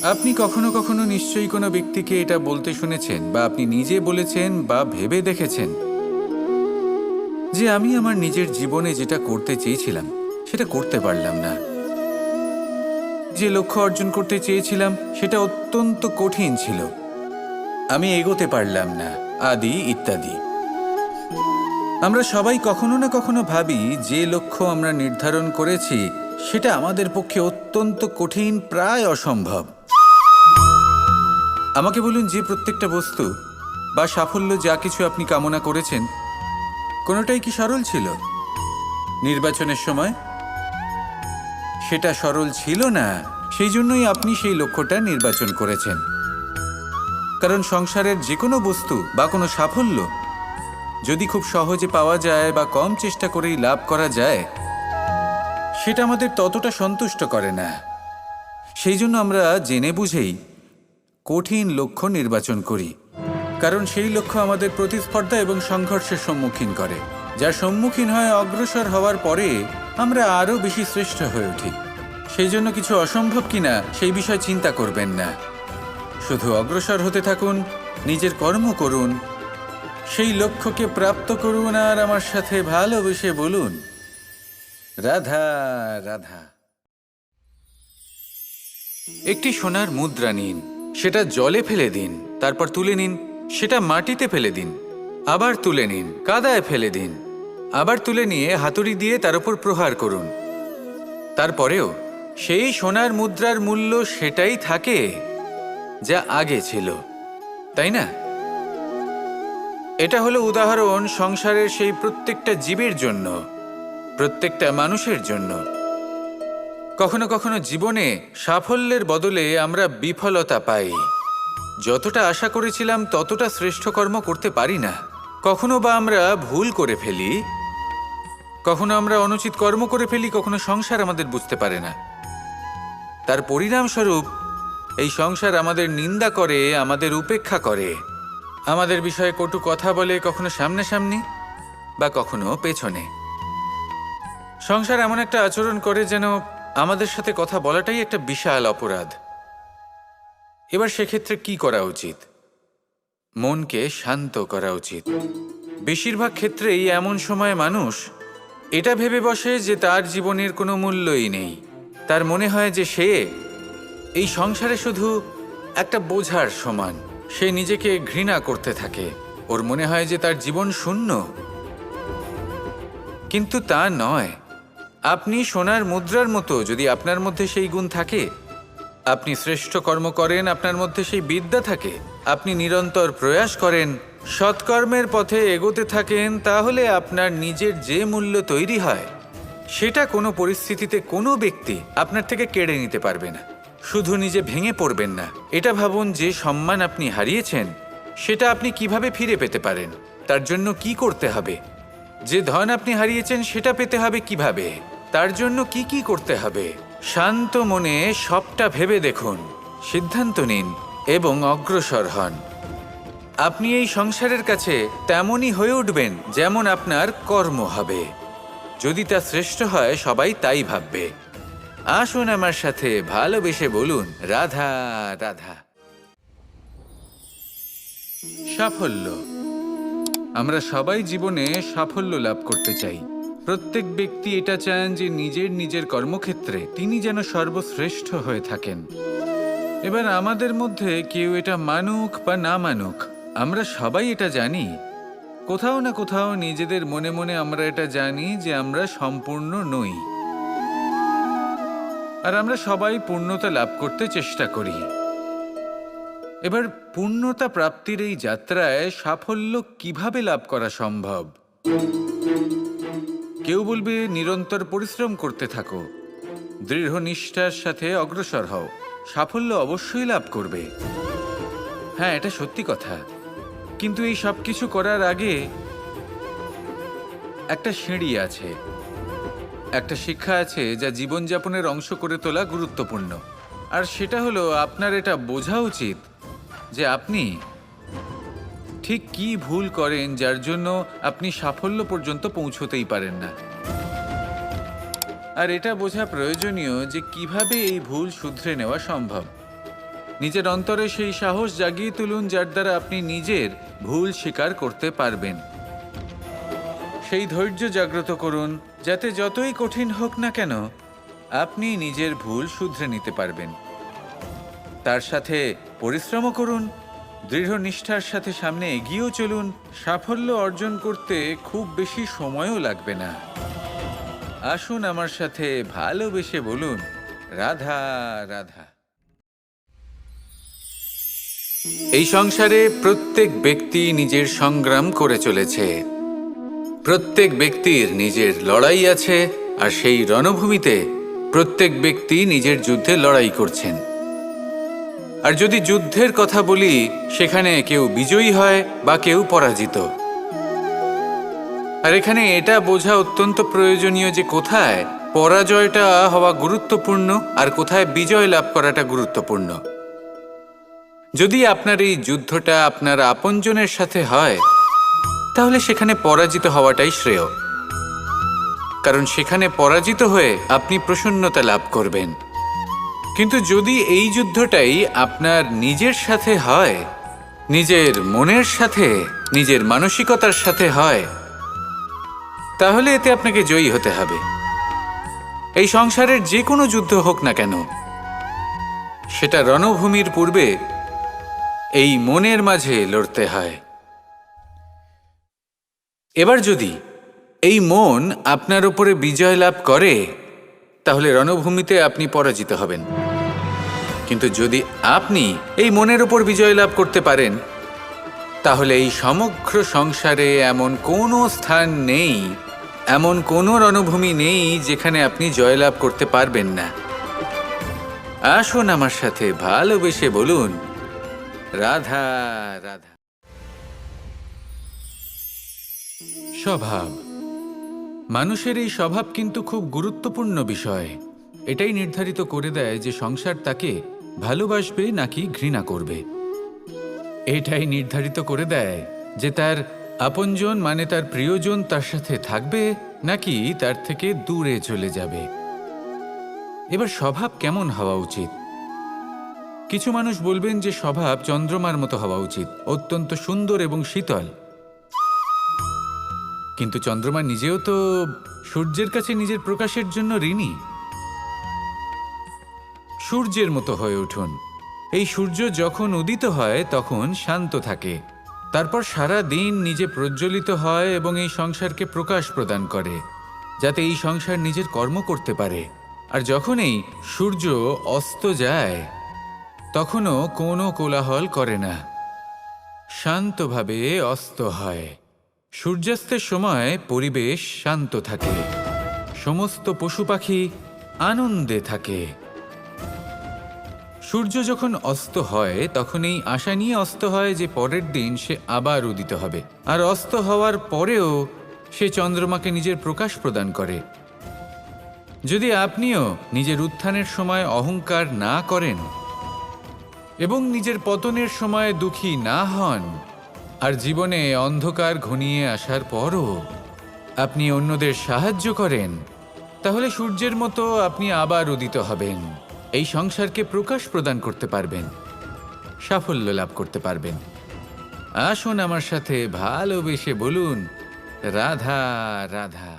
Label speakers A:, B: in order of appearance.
A: আপনি কখনো কখনো নিশ্চয়ই কোনো ব্যক্তিকে এটা বলতে শুনেছেন, বা আপনি নিজে বলেছেন, বা ভেবে দেখেছেন। যে আমি আমার নিজের জীবনে যেটা করতে চেয়েছিলাম, সেটা করতে পারলাম না। যে লক্ষ্য অর্জন করতে চেয়েছিলাম, সেটা অত্যন্ত কঠিন ছিল। আমি এগোতে পারলাম না, আদি ইত্যাদি। আমরা সবাই কখনো না কখনো ভাবি, যে লক্ষ্য আমরা নির্ধারণ করেছি, সেটা আমাদের পক্ষে অত্যন্ত কঠিন, প্রায় অসম্ভব। আমাকে বলুন যে প্রত্যেকটা বস্তু বা সাফল্য যা কিছু আপনি কামনা করেছেন, কোনোটাই কি সরল ছিল? নির্বাচনের সময় সেটা সরল ছিল না, সেই জন্যই আপনি সেই লক্ষ্যটা নির্বাচন করেছেন। কারণ সংসারের যে কোনো বস্তু বা কোনো সাফল্য যদি খুব সহজে পাওয়া যায় বা কম চেষ্টা করেই লাভ করা যায়, সেটা আমাদের ততটা সন্তুষ্ট করে না। সেই জন্য আমরা জেনে বুঝেই কঠিন লক্ষ্য নির্বাচন করি। কারণ সেই লক্ষ্য আমাদের প্রতিস্পর্ধা এবং সংঘর্ষের সম্মুখীন করে। যার সম্মুখীন হয় অগ্রসর হওয়ার পরে আমরা আরও বেশি শ্রেষ্ঠ হয়ে উঠি। সেই জন্য কিছু অসম্ভব কিনা সেই বিষয় চিন্তা করবেন না। শুধু অগ্রসর হতে থাকুন, নিজের কর্ম করুন, সেই লক্ষ্যকে প্রাপ্ত করুন আর আমার সাথে ভালোবেসে বলুন, রাধা রাধা। একটি সোনার মুদ্রা নিন। সেটা জলে ফেলে দিন, তারপর তুলে নিন, সেটা মাটিতে ফেলে দিন, আবার তুলে নিন, কাদায় ফেলে দিন, আবার তুলে নিয়ে হাতুড়ি দিয়ে তার উপর প্রহার করুন। তারপরেও সেই সোনার মুদ্রার মূল্য সেটাই থাকে যা আগে ছিল, তাই না? এটা হলো উদাহরণ সংসারের সেই প্রত্যেকটা জীবের জন্য, প্রত্যেকটা মানুষের জন্য। কখনো কখনো জীবনে সাফল্যের বদলে আমরা বিফলতা পাই। যতটা আশা করেছিলাম, ততটা শ্রেষ্ঠ কর্ম করতে পারি না। কখনো বা আমরা ভুল করে ফেলি, কখনো আমরা অনুচিত কর্ম করে ফেলি, কখনো সংসার আমাদের বুঝতে পারে না। তার পরিণামস্বরূপ, এই সংসার আমাদের নিন্দা করে, আমাদের উপেক্ষা করে। আমাদের বিষয়ে কটু কথা বলে, কখনো সামনাসামনি বা কখনো পেছনে। সংসার এমন একটা আচরণ করে যেন আমাদের সাথে কথা বলাটাই একটা বিশাল অপরাধ। এবার সেক্ষেত্রে কি করা উচিত? মনকে শান্ত করা উচিত। বেশিরভাগ ক্ষেত্রেই এমন সময় মানুষ এটা ভেবে বসে যে তার জীবনের কোনো মূল্যই নেই। তার মনে হয় যে সে এই সংসারে শুধু একটা বোঝার সমান। সে নিজেকে ঘৃণা করতে থাকে। ওর মনে হয় যে তার জীবন শূন্য। কিন্তু তা নয়। আপনি সোনার মুদ্রার মতো যদি আপনার মধ্যে সেই গুণ থাকে, আপনি শ্রেষ্ঠ কর্ম করেন, আপনার মধ্যে সেই বিদ্যা থাকে, আপনি নিরন্তর প্রয়াস করেন, সৎকর্মের পথে এগোতে থাকেন, তাহলে আপনার নিজের যে মূল্য তৈরি হয়, সেটা কোনো পরিস্থিতিতে কোনো ব্যক্তি আপনার থেকে কেড়ে নিতে পারবে না। শুধু নিজে ভেঙে পড়বেন না। এটা ভাবুন, যে সম্মান আপনি হারিয়েছেন, সেটা আপনি কীভাবে ফিরে পেতে পারেন? তার জন্য কি করতে হবে? যে ধন আপনি হারিয়েছেন, সেটা পেতে হবে কীভাবে? তার জন্য কি কি করতে হবে? শান্ত মনে সবটা ভেবে দেখুন। সিদ্ধান্ত নিন এবং অগ্রসর হন। আপনি এই সংসারের কাছে তেমনই হয়ে উঠবেন যেমন আপনার কর্ম হবে। যদি তা শ্রেষ্ঠ হয়, সবাই তাই ভাববে। আসুন আমার সাথে ভালোবেসে বলুন, রাধা রাধা। সাফল্য। আমরা সবাই জীবনে সাফল্য লাভ করতে চাই। প্রত্যেক ব্যক্তি এটা চান যে নিজের নিজের কর্মক্ষেত্রে তিনি যেন সর্বশ্রেষ্ঠ হয়ে থাকেন। এবার আমাদের মধ্যে কেউ এটা মানুক বা না মানুক, আমরা সবাই এটা জানি। কোথাও না কোথাও নিজেদের মনে মনে আমরা এটা জানি যে আমরা সম্পূর্ণ নই। আর আমরা সবাই পূর্ণতা লাভ করতে চেষ্টা করি। এবার পূর্ণতা প্রাপ্তির এই যাত্রায় সাফল্য কীভাবে লাভ করা সম্ভব? কেউ বলবে নিরন্তর পরিশ্রম করতে থাকো। দৃঢ় নিষ্ঠার সাথে অগ্রসর হও। সাফল্য অবশ্যই লাভ করবে। হ্যাঁ এটা সত্যি কথা। কিন্তু এই সব কিছু করার আগে একটা সিঁড়ি আছে। একটা শিক্ষা আছে যা জীবনযাপনের অংশ করে তোলা গুরুত্বপূর্ণ। আর সেটা হলো, আপনার এটা বোঝা উচিত যে আপনি ঠিক কি ভুল করেন যার জন্য আপনি সাফল্য পর্যন্ত পৌঁছতেই পারেন না? আর এটা বোঝা প্রয়োজনীয় যে কীভাবে এই ভুল শুধরে নেওয়া সম্ভব। নিজের অন্তরে সেই সাহস জাগিয়ে তুলুন যার দ্বারা আপনি নিজের ভুল স্বীকার করতে পারবেন। সেই ধৈর্য জাগ্রত করুন, যাতে যতই কঠিন হোক না কেন, আপনি নিজের ভুল শুধরে নিতে পারবেন। তার সাথে পরিশ্রমও করুন দৃঢ় নিষ্ঠার সাথে সামনে এগিয়েও চলুন, সাফল্য অর্জন করতে খুব বেশি সময়ও লাগবে না। আসুন আমার সাথে ভালোবেসে বলুন, রাধা রাধা। এই সংসারে প্রত্যেক ব্যক্তি নিজের সংগ্রাম করে চলেছে। প্রত্যেক ব্যক্তির নিজের লড়াই আছে, আর সেই রণভূমিতে প্রত্যেক ব্যক্তি নিজের যুদ্ধে লড়াই করছেন। আর যদি যুদ্ধের কথা বলি, সেখানে কেউ বিজয়ী হয় বা কেউ পরাজিত। আর এখানে এটা বোঝা অত্যন্ত প্রয়োজনীয় যে কোথায় পরাজয়টা হওয়া গুরুত্বপূর্ণ আর কোথায় বিজয় লাভ করাটা গুরুত্বপূর্ণ। যদি আপনার এই যুদ্ধটা আপনার আপনজনের সাথে হয়, তাহলে সেখানে পরাজিত হওয়াটাই শ্রেয়। কারণ সেখানে পরাজিত হয়ে আপনি প্রসন্নতা লাভ করবেন। কিন্তু যদি এই যুদ্ধটাই আপনার নিজের সাথে হয়, নিজের মনের সাথে, নিজের মানসিকতার সাথে হয়, তাহলে এতে আপনাকে জয়ী হতে হবে। এই সংসারের যে কোনো যুদ্ধ হোক না কেন, সেটা রণভূমির পূর্বে এই মনের মাঝে লড়তে হয়। এবার যদি এই মন আপনার উপরে বিজয় লাভ করে, তাহলে রণভূমিতে আপনি পরাজিত হবেন। কিন্তু যদি আপনি এই মনের উপর বিজয় লাভ করতে পারেন, তাহলে এই সমগ্র সংসারে এমন কোনো স্থান নেই, এমন কোনো রণভূমি নেই যেখানে আপনি জয়লাভ করতে পারবেন না। আসুন আমার সাথে ভালোবেসে বলুন, রাধা রাধা। স্বভাব। মানুষের এই স্বভাব কিন্তু খুব গুরুত্বপূর্ণ বিষয়। এটাই নির্ধারিত করে দেয় যে সংসার তাকে ভালোবাসবে নাকি ঘৃণা করবে? এটাই নির্ধারিত করে দেয় যে তার আপনজন মানে তার প্রিয়জন তার সাথে থাকবে নাকি তার থেকে দূরে চলে যাবে। এবার স্বভাব কেমন হওয়া উচিত? কিছু মানুষ বলবেন যে স্বভাব চন্দ্রমার মতো হওয়া উচিত, অত্যন্ত সুন্দর এবং শীতল। কিন্তু চন্দ্রমা নিজেও তো সূর্যের কাছে নিজের প্রকাশের জন্য ঋণী। সূর্যের মতো হয়ে উঠুন। এই সূর্য যখন উদিত হয়, তখন শান্ত থাকে। তারপর সারা দিন নিজে প্রজ্বলিত হয় এবং এই সংসারকে প্রকাশ প্রদান করে, যাতে এই সংসার নিজের কর্ম করতে পারে। আর যখন এই সূর্য অস্ত যায়, তখনও কোনো কোলাহল করে না। শান্তভাবে অস্ত হয়। সূর্যাস্তের সময় পরিবেশ শান্ত থাকে। সমস্ত পশু পাখি আনন্দে থাকে। সূর্য যখন অস্ত হয় তখন এই আশা নিয়ে অস্ত হয় যে পরের দিন সে আবার উদিত হবে। আর অস্ত হওয়ার পরেও সে চন্দ্রমাকে নিজের প্রকাশ প্রদান করে। যদি আপনিও নিজের উত্থানের সময় অহংকার না করেন এবং নিজের পতনের সময় দুঃখী না হন, আর জীবনে অন্ধকার ঘনিয়ে আসার পরও আপনি অন্যদের সাহায্য করেন, তাহলে সূর্যের মতো আপনি আবার উদিত হবেন। এই সংসারকে প্রকাশ প্রদান করতে পারবেন, সাফল্য লাভ করতে পারবেন। আসুন আমার সাথে ভালোবেসে বলুন, রাধা রাধা।